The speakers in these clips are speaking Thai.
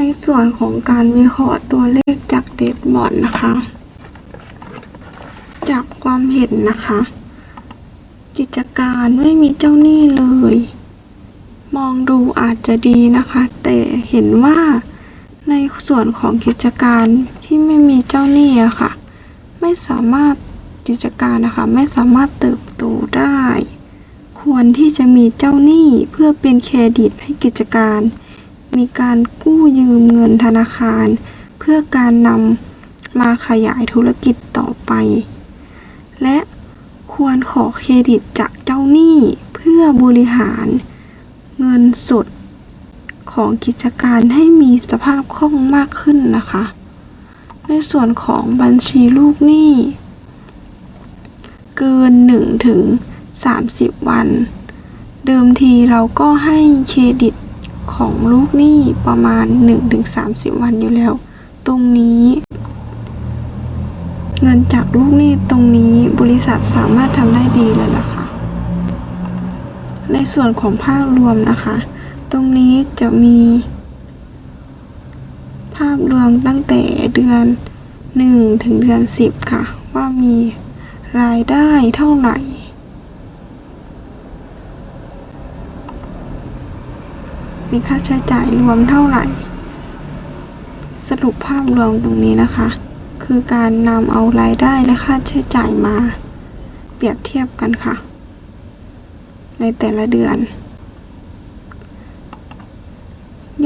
ในส่วนของการวิเคราะห์ตัวเลขจากเดทบอร์ดนะคะ จากความเห็นนะคะ กิจการไม่มีเจ้าหนี้เลย มองดูอาจจะดีนะคะ แต่เห็นว่าในส่วนของกิจการที่ไม่มีเจ้าหนี้อะค่ะ ไม่สามารถกิจการนะคะ ไม่สามารถเติบโตได้ ควรที่จะมีเจ้าหนี้เพื่อเป็นเครดิตให้กิจการ มีการกู้ยืมเงินธนาคาร เพื่อการนำมาขยายธุรกิจต่อไป และควรขอเครดิตจากเจ้าหนี้เพื่อบริหาร เงินสดของกิจการให้มีสภาพคล่องมากขึ้นนะคะ ในส่วนของบัญชีลูกหนี้ เกิน1ถึง30 วัน เดิมทีเราก็ให้เครดิต ของลูกหนี้ประมาณ 1-30 วันอยู่แล้ว ตรงนี้ เงินจากลูกหนี้ตรงนี้บริษัทสามารถทำได้ดีเลยล่ะค่ะ ในส่วนของภาพรวมนะคะ ตรงนี้จะมี ภาพรวมตั้งแต่เดือน 1 ถึงเดือน 10 ค่ะ ว่ามีรายได้เท่าไหร่ มีค่าใช้จ่ายรวมเท่าไหร่ สรุปภาพรวมตรงนี้นะคะ คือการนำเอารายได้และค่าใช้จ่ายมา เปรียบเทียบกันค่ะ ในแต่ละเดือน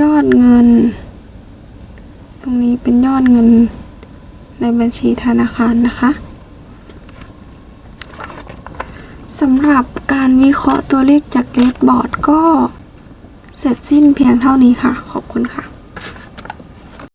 ยอดเงิน ตรงนี้เป็นยอดเงินในบัญชีธนาคารนะคะสำหรับการวิเคราะห์ตัวเลขจากเลดบอร์ดก็ เสร็จสิ้นเพียงเท่านี้ค่ะ ขอบคุณค่ะ